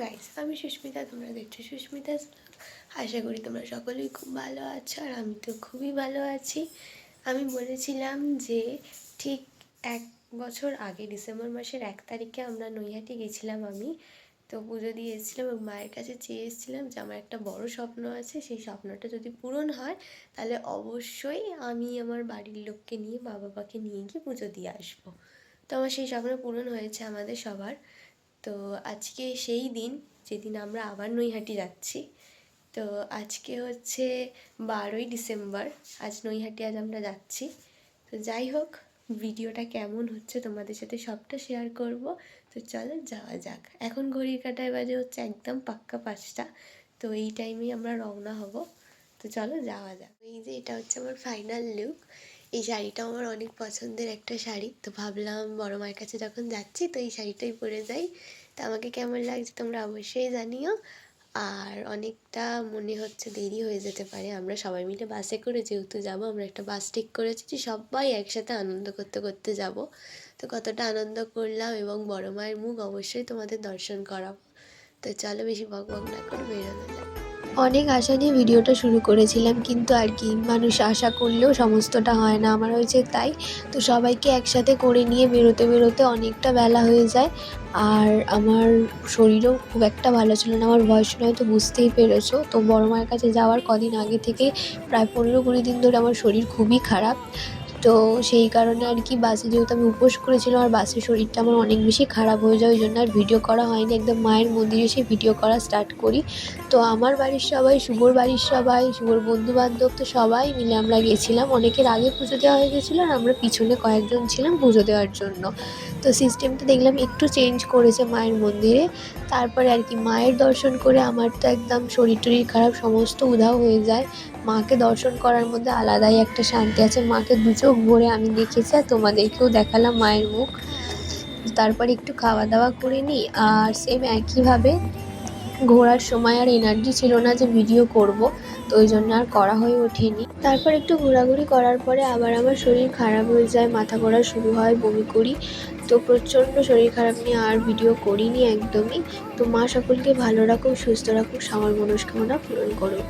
Guys আমি সুস্মিতা, তোমরা দেখছ সুস্মিতা আশা করি তোমরা সকলেই খুব ভালো আছো আর আমি তো খুবই ভালো আছি। আমি বলেছিলাম যে ঠিক এক বছর আগে, ডিসেম্বর মাসের এক তারিখে আমরা নৈহাটি গেছিলাম আমি। তো পুজো দিয়ে এসেছিলাম এবং মায়ের কাছে চেয়ে এসেছিলাম যে আমার একটা বড় স্বপ্ন আছে, সেই স্বপ্নটা যদি পূরণ হয়, তাহলে অবশ্যই আমি আমার বাড়ির লোককে নিয়ে মা বাবাকে নিয়ে গিয়ে পুজো দিয়ে আসব। তো আমার সেই স্বপ্ন পূরণ হয়েছে আমাদের সবার। তো আজকে সেই দিন যেদিন আমরা আবার নৈহাটি যাচ্ছি। তো আজকে হচ্ছে বারোই ডিসেম্বর, আজ নৈহাটি আজ আমরা যাচ্ছি। তো যাই হোক, ভিডিওটা কেমন হচ্ছে তোমাদের সাথে সবটা শেয়ার করব। তো চলো যাওয়া যাক। এখন ঘড়ির কাটায় বাজে হচ্ছে একদম পাক্কা পাঁচটা। তো এই টাইমেই আমরা রওনা হব। তো চলো যাওয়া যাক। এই যে এটা হচ্ছে আমার ফাইনাল লুক এই শাড়িটা আমার অনেক পছন্দের একটা শাড়ি। তো ভাবলাম বড় মায়ের কাছে যখন যাচ্ছি, তো এই শাড়িটাই পরে যাই। তা আমাকে কেমন লাগছে তোমরা অবশ্যই জানিও। আর অনেকটা মনে হচ্ছে দেরি হয়ে যেতে পারে। আমরা সবাই মিলে বাসে করে যেহেতু যাব, আমরা একটা বাস ঠিক করেছি যে সবাই একসাথে আনন্দ করতে করতে যাব। তো কতটা আনন্দ করলাম এবং বড় মায়ের মুখ অবশ্যই তোমাদের দর্শন করাবো। তো চলো বেশি বক বক না করে বেরোনো যাক। অনেক আশা নিয়ে ভিডিওটা শুরু করেছিলাম, কিন্তু আর কি, মানুষ আশা করলেও সমস্তটা হয় না আমার হয়েছে তাই। তো সবাইকে একসাথে করে নিয়ে বেরোতে বেরোতে অনেকটা বেলা হয়ে যায়, আর আমার শরীরও খুব একটা ভালো ছিল না, আমার বয়স হয়তো বুঝতেই পেরেছ। তো বড় মায়ের কাছে যাওয়ার কদিন আগে থেকে প্রায় পনেরো কুড়ি দিন ধরে আমার শরীর খুবই খারাপ। তো সেই কারণে আর কি বাসে যেহেতু আমি উপোস করেছিলাম, আর বাসের শরীরটা আমার অনেক বেশি খারাপ হয়ে যায়, ওই জন্য আর ভিডিও করা হয়নি। একদম মায়ের মন্দিরে এসে ভিডিও করা স্টার্ট করি। তো আমার বাড়ির সবাই, শুভর বাড়ির সবাই, শুভর বন্ধু বান্ধব তো সবাই মিলে আমরা গেছিলাম। অনেকের আগে পুজো দেওয়া হয়ে গেছিল, আর আমরা পিছনে কয়েকজন ছিলাম পুজো দেওয়ার জন্য। তো সিস্টেমটা দেখলাম একটু চেঞ্জ করেছে মায়ের মন্দিরে। তারপরে আর কি মায়ের দর্শন করে আমার তো একদম শরীর টরীর খারাপ, সমস্ত উধাও হয়ে যায়। মাকে দর্শন করার মধ্যে আলাদাই একটা শান্তি আছে। মাকে দু চোখ ভরে আমি দেখেছি আর তোমাদেরকেও দেখালাম মায়ের মুখ। তারপর একটু খাওয়া দাওয়া করে নিই। আর সেম একইভাবে ঘোরার সময় আর এনার্জি ছিল না যে ভিডিও করব, তো ওই জন্য আর করা হয়ে ওঠেনি। তারপর একটু ঘোরাঘুরি করার পরে আবার আমার শরীর খারাপ হয়ে যায়, মাথা ঘোরা শুরু হয়, বমি করি। তো প্রচণ্ড শরীর খারাপ নিয়ে আর ভিডিও করিনি একদমই। তো মা সকলকে ভালো রাখুক, সুস্থ রাখুক সবার মনস্কামনা পূরণ করুক।